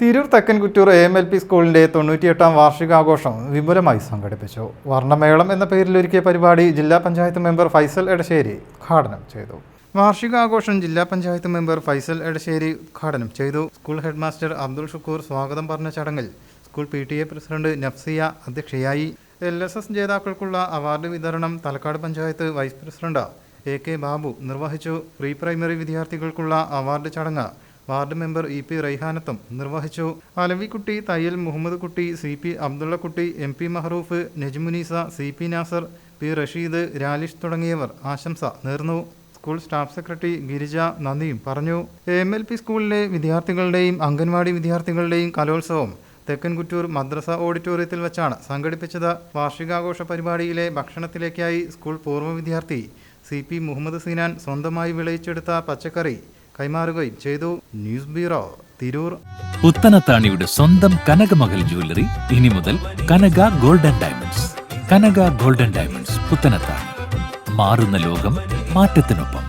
Tirur Thekkankuttur A M L P സ്കൂളിന്റെ തൊണ്ണൂറ്റിയെട്ടാം വാർഷികാഘോഷം വിപുലമായി സംഘടിപ്പിച്ചു. വർണമേളം എന്ന പേരിൽ ഒരുക്കിയ പരിപാടി ജില്ലാ പഞ്ചായത്ത് മെമ്പർ ഫൈസൽ എടശ്ശേരി ഉദ്ഘാടനം ചെയ്തു. വാർഷികാഘോഷം ജില്ലാ പഞ്ചായത്ത് മെമ്പർ ഫൈസൽ എടശ്ശേരി ഉദ്ഘാടനം ചെയ്തു. സ്കൂൾ ഹെഡ്മാസ്റ്റർ അബ്ദുൾ ഷുക്കൂർ സ്വാഗതം പറഞ്ഞ ചടങ്ങിൽ school P T A president Nafsiya അധ്യക്ഷയായി. എൽ എസ് എസ് ജേതാക്കൾക്കുള്ള അവാർഡ് വിതരണം Thalakkad panchayat vice president A K Babu നിർവഹിച്ചു. പ്രീ പ്രൈമറി വിദ്യാർത്ഥികൾക്കുള്ള അവാർഡ് ചടങ്ങ് വാർഡ് മെമ്പർ ഇ പി റൈഹാനത്തും നിർവഹിച്ചു. Alavikutty Thayyal Muhammad Kutty C P Abdullakutty M P Mahroof Najmunisa C P Nasar P Rasheed Ralish തുടങ്ങിയവർ ആശംസ നേർന്നു. School staff secretary Girija നന്ദിയും പറഞ്ഞു. എം എൽ പി സ്കൂളിലെ വിദ്യാർത്ഥികളുടെയും അംഗൻവാടി വിദ്യാർത്ഥികളുടെയും കലോത്സവം തെക്കൻകുറ്റൂർ മദ്രസ ഓഡിറ്റോറിയത്തിൽ വെച്ചാണ് സംഘടിപ്പിച്ചത്. വാർഷികാഘോഷ പരിപാടിയിലെ ഭക്ഷണത്തിലേക്കായി സ്കൂൾ പൂർവ വിദ്യാർത്ഥി സി പി മുഹമ്മദ് സീനാൻ സ്വന്തമായി വിളയിച്ചെടുത്ത പച്ചക്കറി കൈമാറുകയും ചെയ്തു. News bureau Tirur. പുത്തനത്താണിയുടെ സ്വന്തം കനകമകൽ ജ്വല്ലറി ഇനി മുതൽ Kanaka golden diamonds. Kanaka golden diamonds Puthanathani മാറുന്ന ലോകം മാറ്റത്തിനൊപ്പം.